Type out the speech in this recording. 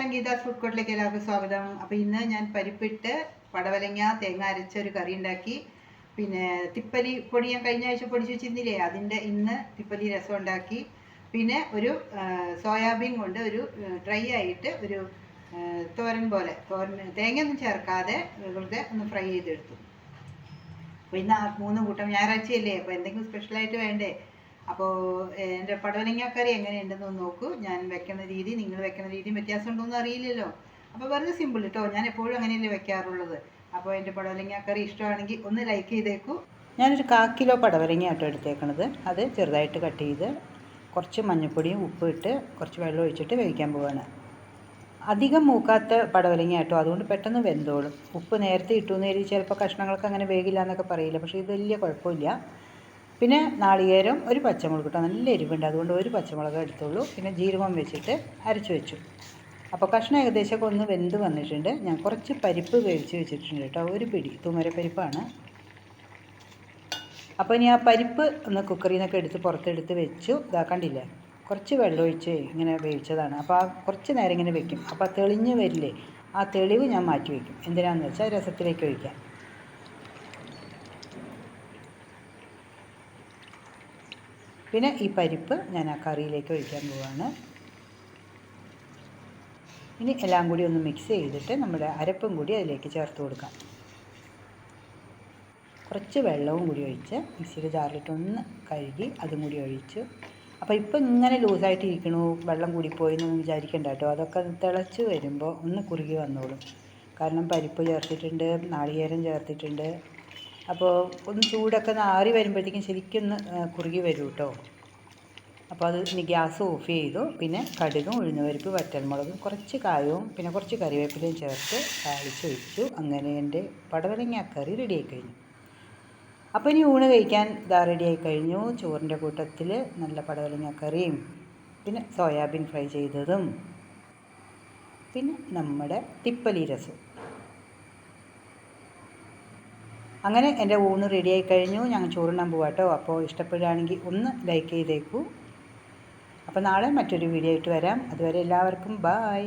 നമസ്കാരം ഗീതാസ് ഫുഡ് കോർട്ടിലേക്ക് എല്ലാവർക്കും സ്വാഗതം. അപ്പോൾ ഇന്ന് ഞാൻ പരിപ്പിട്ട് പടവലങ്ങ തേങ്ങ അരച്ച ഒരു കറി ഉണ്ടാക്കി. പിന്നെ തിപ്പലി പൊടി ഞാൻ കഴിഞ്ഞ ആഴ്ച പൊടിച്ച് വെച്ചിരുന്നില്ലേ? അതിന്റെ ഇന്ന് തിപ്പലി രസം ഉണ്ടാക്കി. പിന്നെ ഒരു സോയാബീൻ കൊണ്ട് ഒരു ഡ്രൈ ആയിട്ട് ഒരു തോരൻ പോലെ. തോരൻ തേങ്ങയൊന്നും ചേർക്കാതെ വെറുതെ ഒന്ന് ഫ്രൈ ചെയ്തെടുത്തു. അപ്പോൾ ഇന്ന് മൂന്ന് കൂട്ടം ഞായറാഴ്ചയല്ലേ? അപ്പോൾ എന്തെങ്കിലും സ്പെഷ്യലായിട്ട് വേണ്ടേ? അപ്പോൾ എന്റെ പടവലങ്ങാക്കറി എങ്ങനെയുണ്ടെന്ന് നോക്കൂ. ഞാൻ വെക്കുന്ന രീതി നിങ്ങൾ വെക്കുന്ന രീതിയും ഉണ്ടോയെന്ന് അറിയില്ലല്ലോ. അപ്പോൾ വെറുതെ സിമ്പിൾ കേട്ടോ ഞാൻ എപ്പോഴും അങ്ങനെയല്ലേ വെക്കാറുള്ളത്. അപ്പോൾ എന്റെ പടവലങ്ങാക്കറി ഇഷ്ടമാണെങ്കിൽ ഒന്ന് ലൈക്ക് ചെയ്തേക്കൂ. ഞാനൊരു കാ കിലോ പടവലങ്ങ ആട്ടോ എടുത്തേക്കണത്. അത് ചെറുതായിട്ട് കട്ട് ചെയ്ത് കുറച്ച് മഞ്ഞൾപ്പൊടിയും ഉപ്പും ഇട്ട് കുറച്ച് വെള്ളം ഒഴിച്ചിട്ട് വേവിക്കാൻ പോവാണ്. അധികം മൂക്കാത്ത പടവലങ്ങ കേട്ടോ അതുകൊണ്ട് പെട്ടെന്ന് വെന്തോളും. ഉപ്പ് നേരത്തെ ഇട്ടു എന്ന് കരുതി ചിലപ്പോൾ കഷ്ണങ്ങൾക്ക് അങ്ങനെ വേഗില്ല എന്നൊക്കെ പറയില്ല. പക്ഷേ ഇത് വലിയ കുഴപ്പമില്ല. പിന്നെ നാളികേരം ഒരു പച്ചമുളക് കേട്ടോ നല്ല എരിവുണ്ട്. അതുകൊണ്ട് ഒരു പച്ചമുളക് എടുത്തുള്ളൂ. പിന്നെ ജീരകം വെച്ചിട്ട് അരച്ച് വെച്ചു. അപ്പോൾ കഷ്ണം ഏകദേശമൊക്കെ ഒന്ന് വെന്ത് വന്നിട്ടുണ്ട്. ഞാൻ കുറച്ച് പരിപ്പ് വേവിച്ച് വെച്ചിട്ടുണ്ട് കേട്ടോ. ഒരു പിടി തുമരപ്പരിപ്പാണ്. അപ്പോൾ ഇനി ആ പരിപ്പ് ഒന്ന് കുക്കറിൽ നിന്നൊക്കെ എടുത്ത് പുറത്തെടുത്ത് വെച്ചു. ഇതാക്കണ്ടില്ലേ കുറച്ച് വെള്ളം ഒഴിച്ച് ഇങ്ങനെ വേവിച്ചതാണ്. അപ്പോൾ ആ കുറച്ച് നേരം ഇങ്ങനെ വെക്കും. അപ്പോൾ തെളിഞ്ഞ് വരില്ലേ? ആ തെളിവ് ഞാൻ മാറ്റി വയ്ക്കും എന്തിനാണെന്ന് വെച്ചാൽ രസത്തിലേക്ക് ഒഴിക്കാം. പിന്നെ ഈ പരിപ്പ് ഞാൻ ആ കറിയിലേക്ക് ഒഴിക്കാൻ പോവാണ്. ഇനി എല്ലാം കൂടി ഒന്ന് മിക്സ് ചെയ്തിട്ട് നമ്മുടെ അരപ്പും കൂടി അതിലേക്ക് ചേർത്ത് കൊടുക്കാം. കുറച്ച് വെള്ളവും കൂടി ഒഴിച്ച് മിക്സിയുടെ ജാറിലിട്ടൊന്ന് കഴുകി അതും കൂടി ഒഴിച്ചു. അപ്പോൾ ഇപ്പം ഇങ്ങനെ ലൂസായിട്ട് ഇരിക്കണു വെള്ളം കൂടിപ്പോയി എന്നൊന്നും വിചാരിക്കണ്ട കേട്ടോ. അതൊക്കെ തിളച്ച് വരുമ്പോൾ ഒന്ന് കുറുകി വന്നോളും. കാരണം പരിപ്പ് ചേർത്തിട്ടുണ്ട് നാളികേരം ചേർത്തിട്ടുണ്ട്. അപ്പോൾ ഒന്ന് ചൂടൊക്കെ ആറി വരുമ്പോഴത്തേക്കും ശരിക്കും ഒന്ന് കുറുകി വരും കേട്ടോ അപ്പോൾ അത് ഗ്യാസ് ഓഫ് ചെയ്തു. പിന്നെ കടുകും ഉഴുന്നുപരിപ്പ് വറ്റൽമുളകും കുറച്ച് കായവും പിന്നെ കുറച്ച് കറിവേപ്പിലയും ചേർത്ത് താളിച്ച് ഒഴിച്ചു. അങ്ങനെ എന്റെ കറി റെഡിയായി കഴിഞ്ഞു. അപ്പോൾ ഇനി ഊണ് കഴിക്കാൻ ഇതാ റെഡിയായി കഴിഞ്ഞു. ചോറിന്റെ കൂട്ടത്തിൽ നല്ല പടവലങ്ങ കറിയും പിന്നെ സോയാബീൻ ഫ്രൈ ചെയ്തതും പിന്നെ നമ്മുടെ തിപ്പലി രസം. അങ്ങനെ എന്റെ ഊണ് റെഡിയായി കഴിഞ്ഞു. ഞങ്ങൾ ചോറുണ്ണാൻ പോവാട്ടോ അപ്പോൾ ഇഷ്ടപ്പെടുകയാണെങ്കിൽ ഒന്ന് ലൈക്ക് ചെയ്തേക്കൂ. അപ്പോൾ നാളെ മറ്റൊരു വീഡിയോ ആയിട്ട് വരാം. അതുവരെ എല്ലാവർക്കും ബായ്